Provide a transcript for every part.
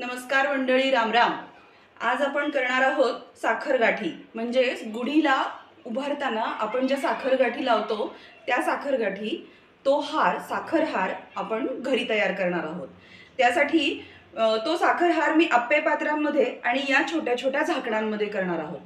नमस्कार मंडळी रामराम. आज आपण करणार आहोत साखर गाठी. म्हणजेच गुढीला उभारताना आपण ज्या साखर गाठी लावतो त्या साखर गाठी तो हार साखर हार आपण घरी तयार करणार आहोत. त्यासाठी तो साखर हार मी आप्पे पात्रांमध्ये आणि या छोट्या छोट्या झाकणांमध्ये करणार आहोत.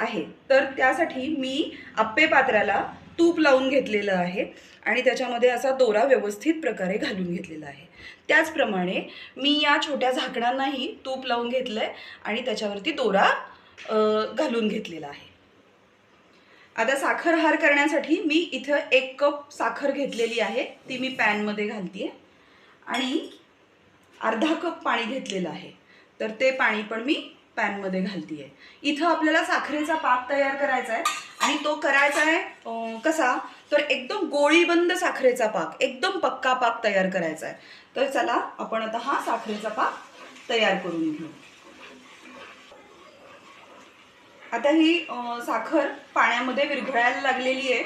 आहे. तर त्यासाठी मी आप्पे पात्राला तूप लावून घेतलेलं आहे आणि त्याच्यामध्ये असा दोरा व्यवस्थित प्रकारे घालून घेतलेला आहे. त्याचप्रमाणे मी या छोट्या झाकणांनाही तूप लावून घेतलं आहे आणि त्याच्यावरती दोरा घालून घेतलेला आहे. आता साखर हार करण्यासाठी मी इथं एक कप साखर घेतलेली आहे. ती मी पॅनमध्ये घालते आणि अर्धा कप पाणी घेतलेलं आहे. तर ते पाणी पण मी पॅनमध्ये घालते आहे इथं आपल्याला साखरेचा पाक तयार करायचा आहे आणि तो करायचा आहे कसा? तर एकदम गोळीबंद साखरेचा पाक एकदम पक्का पाक तयार करायचा आहे. तर चला आपण आता हा साखरेचा पाक तयार करून घेऊ. आता ही साखर पाण्यामध्ये विरघळायला लागलेली आहे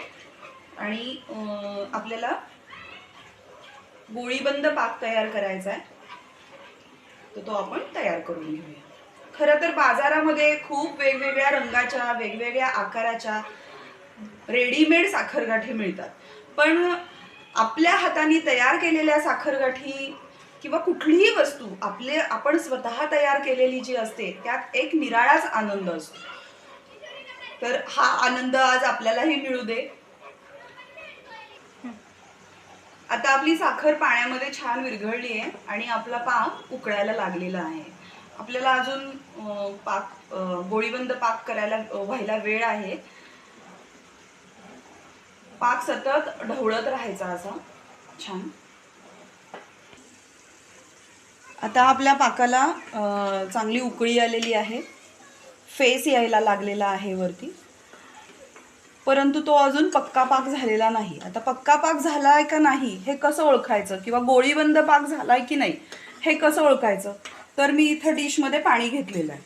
आणि आपल्याला गोळीबंद पाक तयार करायचा आहे. तर तो आपण तयार करून घेऊया. खरं तर बाजारामध्ये खूप वेगवेगळ्या रंगाच्या वेगवेगळ्या आकाराच्या रेडीमेड साखरगाठी मिळतात. पण आपल्या हाताने तयार केलेल्या साखरगाठी किंवा कुठलीही वस्तू आपले आपण स्वतः तयार केलेली जी असते त्यात एक निराळाच आनंद असतो. तर हा आनंद आज आपल्यालाही मिळू दे. आता आपली साखर पाण्यामध्ये छान विरघळली आहे आणि आपला पाक उकळायला लागलेला आहे. आपल्याला अजून पाक गोळीबंद पाक करायला व्हायला वेळ आहे. पाक सतत ढवळत राहायचा असा. छान. आता आपल्या पाकाला चांगली उकळी आलेली आहे. फेस यायला लागलेला आहे वरती. परंतु तो अजून पक्का पाक झालेला नाही. आता पक्का पाक झाला आहे का नाही हे कसं ओळखायचं? किंवा गोळीबंद पाक झालाय की नाही हे कसं ओळखायचं? तर मी इथं डिशमध्ये पाणी घेतलेलं आहे.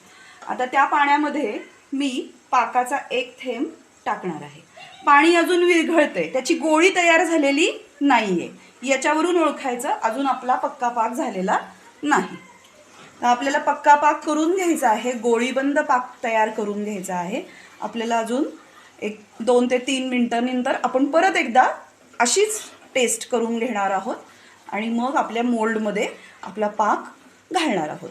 आता त्या पाण्यामध्ये मी पाकाचा एक थेंब टाकणार आहे. पाणी अजून विरघळते त्याची गोळी तयार झालेली नाहीये. याच्यावरून ओळखायचं अजून आपला पक्का पाक झालेला नाही. तर आपल्याला पक्का पाक करून घ्यायचा आहे गोळीबंद पाक तयार करून घ्यायचा आहे. आपल्याला अजून एक दोन ते तीन मिनटानंतर आपण परत एकदा अशीच टेस्ट करून घेणार आहोत. आणि मग आपल्या मोल्डमध्ये आपला पाक घालणार आहोत.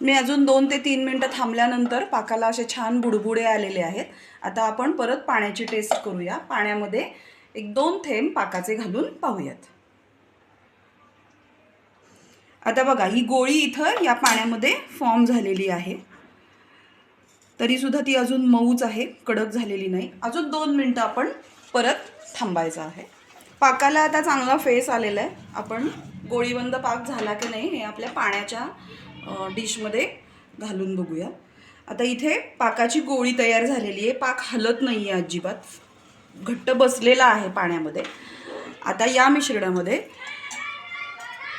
मी अजून दोन ते तीन मिनटं थांबल्यानंतर पाकाला असे छान बुडबुडे आलेले आहेत. आता आपण परत पाण्याची टेस्ट करूया. पाण्यामध्ये एक दोन थेंब पाकाचे घालून पाहूयात. आता बघा ही गोळी इथं या पाण्यामध्ये फॉर्म झालेली आहे. तरीसुद्धा ती अजून मऊच आहे कडक झालेली नाही. अजून दोन मिनटं आपण परत थांबायचं आहे. पाकाला आता चांगला फेस आलेला आहे. आपण गोळीबंद पाक झाला की नाही हे आपल्या पाण्याच्या डिशमध्ये घालून बघूया. आता इथे पाकाची गोळी तयार झालेली आहे. पाक हलत नाही आहे अजिबात. घट्ट बसलेला आहे पाण्यामध्ये. आता या मिश्रणामध्ये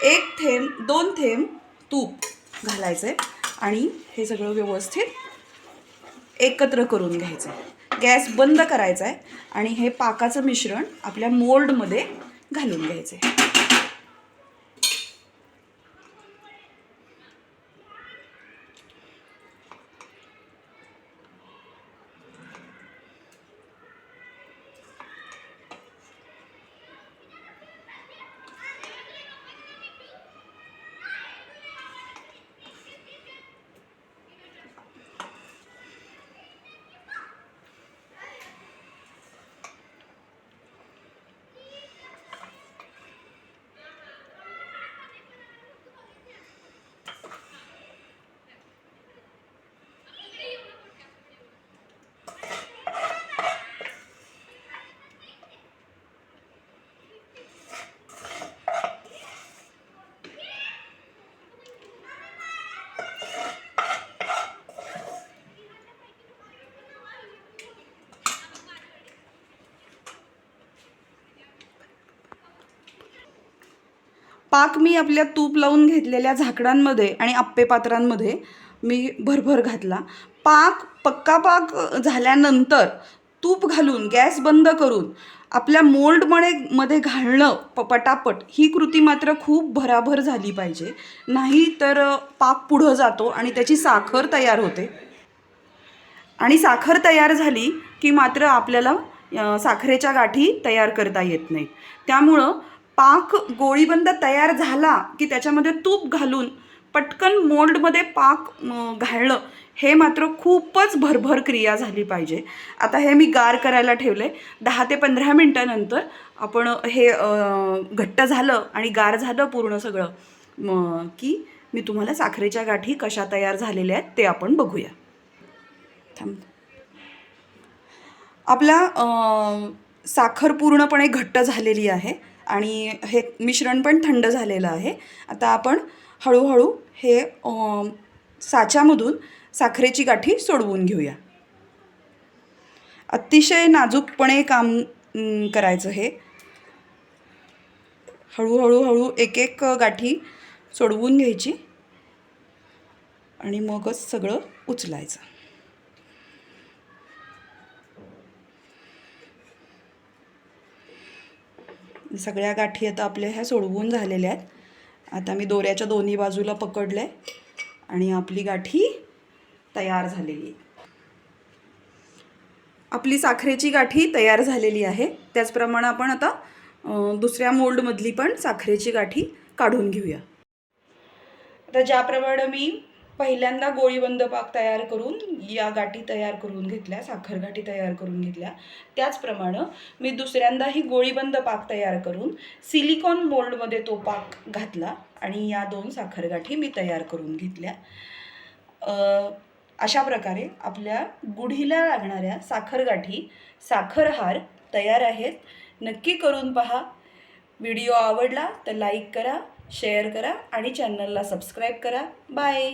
एक थेंब दोन थेंब तूप घालायचं आहे आणि हे सगळं व्यवस्थित एकत्र करून घ्यायचं आहे गॅस बंद करायचा आहे आणि हे पाकाचं मिश्रण आपल्या मोल्डमध्ये घालून घ्यायचं आहे पाक मी आपल्या तूप लावून घेतलेल्या झाकणांमध्ये आणि आप्पे पात्रांमध्ये मी भरभर घातला. पाक पक्का पाक झाल्यानंतर तूप घालून गॅस बंद करून आपल्या मोल्डमध्ये मध्ये घालणं प पटापट ही कृती मात्र खूप भराभर झाली पाहिजे. नाही तर पाक पुढं जातो आणि त्याची साखर तयार होते. आणि साखर तयार झाली की मात्र आपल्याला साखरेच्या गाठी तयार करता येत नाही त्यामुळं पाक गोळीबंद तयार झाला की त्याच्यामध्ये तूप घालून पटकन मोल्डमध्ये पाक घालणं हे मात्र खूपच भरभर क्रिया झाली पाहिजे. आता हे मी गार करायला ठेवले. दहा ते पंधरा मिनटानंतर आपण हे घट्ट झालं आणि गार झालं पूर्ण सगळं की मी तुम्हाला साखरेच्या गाठी कशा तयार झालेल्या आहेत ते आपण बघूया. थांब. आपला साखर पूर्णपणे घट्ट झालेली आहे. आणि हे मिश्रण पण थंड झालेलं आहे. आता आपण हळूहळू हे साच्यामधून साखरेची गाठी सोडवून घेऊया. अतिशय नाजूकपणे काम करायचं हे. हळूहळू हळू एक एक गाठी सोडवून घ्यायची. आणि मगच सगळं उचलायचं. सगळ्या गाठी आता आपल्या ह्या सोडवून झालेल्या आहेत. आता मी दोऱ्याच्या दोन्ही बाजूला पकडलं आहे आणि आपली गाठी तयार झालेली आहे. आपली साखरेची गाठी तयार झालेली आहे. त्याचप्रमाणे आपण आता दुसऱ्या मोल्डमधली पण साखरेची गाठी काढून घेऊया. आता ज्याप्रमाणे मी पहिल्यांदा गोळीबंद पाक तयार करून या गाठी तयार करून घेतल्या साखर गाठी तयार करून घेतल्या. त्याचप्रमाणे मी दुसऱ्यांदाही गोळीबंद पाक तयार करून सिलिकॉन मोल्डमध्ये तो पाक घातला आणि या दोन साखर गाठी मी तयार करून घेतल्या. अशा प्रकारे आपल्या गुढीला लागणाऱ्या साखर गाठी साखरहार तयार आहेत. नक्की करून पहा. व्हिडिओ आवडला तर लाईक करा शेअर करा आणि चॅनलला सबस्क्राईब करा. बाय!